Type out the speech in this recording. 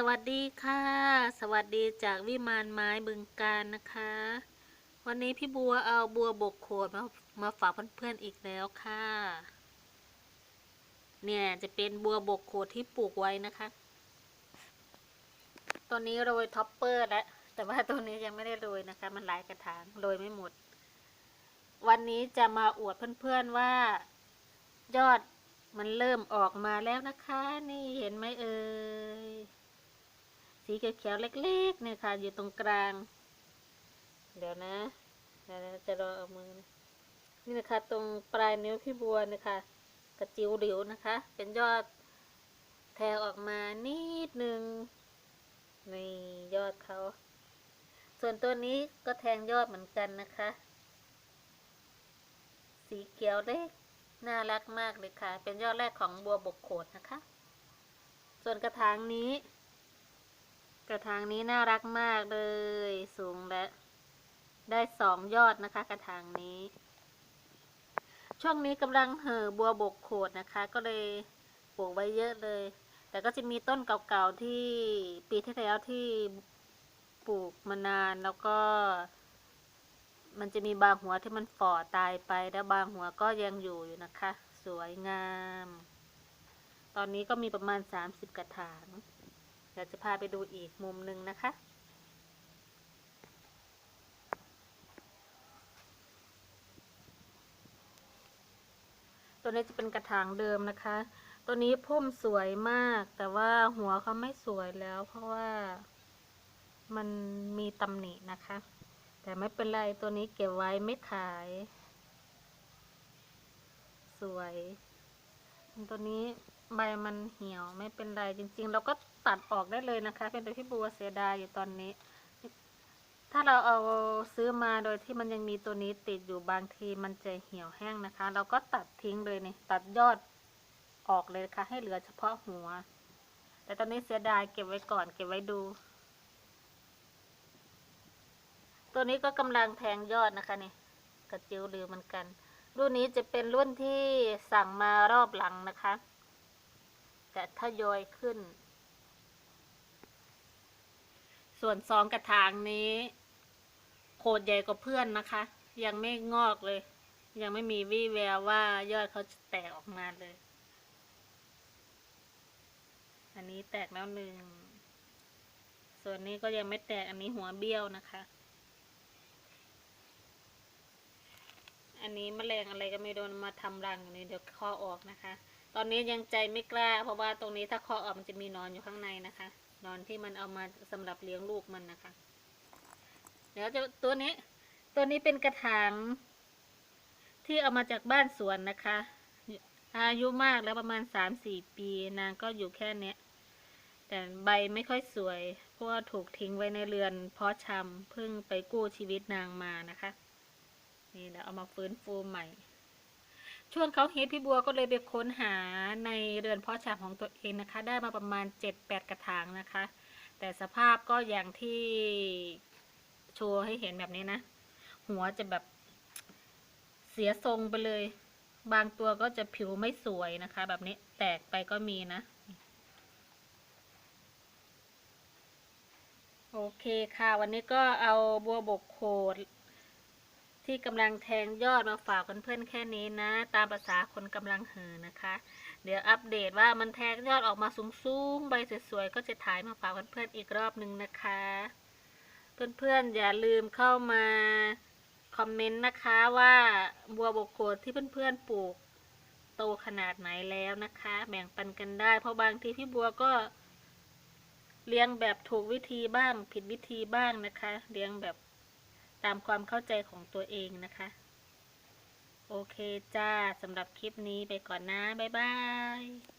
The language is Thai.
สวัสดีค่ะ สวัสดีจากวิมานไม้บึงการนะคะ วันนี้พี่บัวเอาบัวบกโขดมามาฝากเพื่อนๆอีกแล้วค่ะ เนี่ยจะเป็นบัวบกโขดที่ปลูกไว้นะคะ ตัวนี้โรยท็อปเปอร์แล้วแต่ว่าตัวนี้ยังไม่ได้โรยนะคะ มันหลายกระถางโรยไม่หมด วันนี้จะมาอวดเพื่อนๆว่า ยอดมันเริ่มออกมาแล้วนะคะ นี่เห็นไหมเอ่ย สีเขียวๆเล็กๆเนี่ยค่ะ อยู่ตรงกลาง เดี๋ยวนะเดี๋ยวนะจะรอเอามือนะนี่นะคะตรงปลายนิ้วพี่บัวนะคะ กระจิ๋วหลิวนะคะ เป็นยอดแทงออกมานิดนึงนี่ยอดเขา ส่วนตัวนี้ก็แทงยอดเหมือนกันนะคะ สีเขียวเล็กน่ารักมากเลยค่ะ เป็นยอดแรกของบัวบกโขดนะคะ ส่วนกระถางนี้ กระถางนี้น่ารักมากเลย สูงและ ได้สองยอดนะคะ กระถางนี้ ช่วงนี้กำลังเห่อบัวบกโขดนะคะ ก็เลยปลูกไว้เยอะเลย แต่ก็จะมีต้นเก่าๆที่ปีที่แล้วที่ปลูกมานานแล้วก็ มันจะมีบางหัวที่มันฝ่อตายไป แล้วบางหัวก็ยังอยู่อยู่นะคะ สวยงาม ตอนนี้ก็มีประมาณ 30 กระถาง ดี๋ยวจะพาไปดูอีกมุมหนึ่งนะคะ ตัวนี้จะเป็นกระถางเดิมนะคะ ตัวนี้พุ่มสวยมาก แต่ว่าหัวเขาไม่สวยแล้ว เพราะว่ามันมีตำหนินะคะ แต่ไม่เป็นไร ตัวนี้เก็บไว้ไม่ขาย สวย ตัวนี้ใบมันเหี่ยวไม่เป็นไรจริง ๆ เราก็ ตัดออกได้เลยนะคะ เป็นแต่พี่บัวเสียดายอยู่ตอนนี้ ถ้าเราเอาซื้อมาโดยที่มันยังมีตัวนี้ติดอยู่บางทีมันจะเหี่ยวแห้งนะคะ เราก็ตัดทิ้งเลยนี่ตัดยอดออกเลยค่ะ ให้เหลือเฉพาะหัว แต่ตอนนี้เสียดายเก็บไว้ก่อน เก็บไว้ดู ตัวนี้ก็กำลังแทงยอดนะคะนี่กระจิ๋วลือเหมือนกัน รุ่นนี้จะเป็นรุ่นที่สั่งมารอบหลังนะคะจะทยอยขึ้น ส่วนซองกระถางนี้โคดใหญ่กว่าเพื่อนนะคะ ยังไม่งอกเลย ยังไม่มีวี่แววว่ายอดเขาจะแตกออกมาเลย อันนี้แตกแล้วหนึ่ง ส่วนนี้ก็ยังไม่แตกอันนี้หัวเบี้ยวนะคะ อันนี้มแมลงอะไรก็ไม่โดนมาทำรังอยู่นี่เดี๋ยวคาะออกนะคะ ตอนนี้ยังใจไม่กล้า เพราะว่าตรงนี้ถ้าคาะออกมันจะมีนอนอยู่ข้างในนะคะ นอนที่มันเอามาสำหรับเลี้ยงลูกมันนะคะ เดี๋ยวจะตัวนี้ ตัวนี้เป็นกระถางที่เอามาจากบ้านสวนนะคะ อายุมากแล้วประมาณสามสี่ปีนางก็อยู่แค่เนี้ย แต่ใบไม่ค่อยสวย เพราะว่าถูกทิ้งไว้ในเรือน เพาะชำเพิ่งไปกู้ชีวิตนางมานะคะ นี่แล้วเอามาฟื้นฟูใหม่ ช่วงเขาฮิตพี่บัวก็เลยไปค้นหาในเรือนเพาะชำของตัวเองนะคะ ได้มาประมาณเจ็ดแปดกระถางนะคะ แต่สภาพก็อย่างที่โชว์ให้เห็นแบบนี้นะ หัวจะแบบเสียทรงไปเลย บางตัวก็จะผิวไม่สวยนะคะ แบบนี้แตกไปก็มีนะ โอเคค่ะ วันนี้ก็เอาบัวบกโขด ที่กำลังแทงยอดมาฝากเพื่อนๆแค่นี้นะ ตามภาษาคนกำลังเห่อนะคะ เดี๋ยวอัปเดตว่ามันแทงยอดออกมาสูงๆใบสวยๆก็จะถ่ายมาฝากเพื่อนๆอีกรอบหนึ่งนะคะ เพื่อนๆอย่าลืมเข้ามาคอมเมนต์นะคะว่าบัวบกโขดที่เพื่อนๆปลูกโตขนาดไหนแล้วนะคะ แบ่งปันกันได้ เพราะบางทีพี่บัวก็เลี้ยงแบบถูกวิธีบ้าง ผิดวิธีบ้างนะคะ เลี้ยงแบบ ตามความเข้าใจของตัวเองนะคะ โอเคจ้าสำหรับคลิปนี้ไปก่อนนะ บ๊ายบาย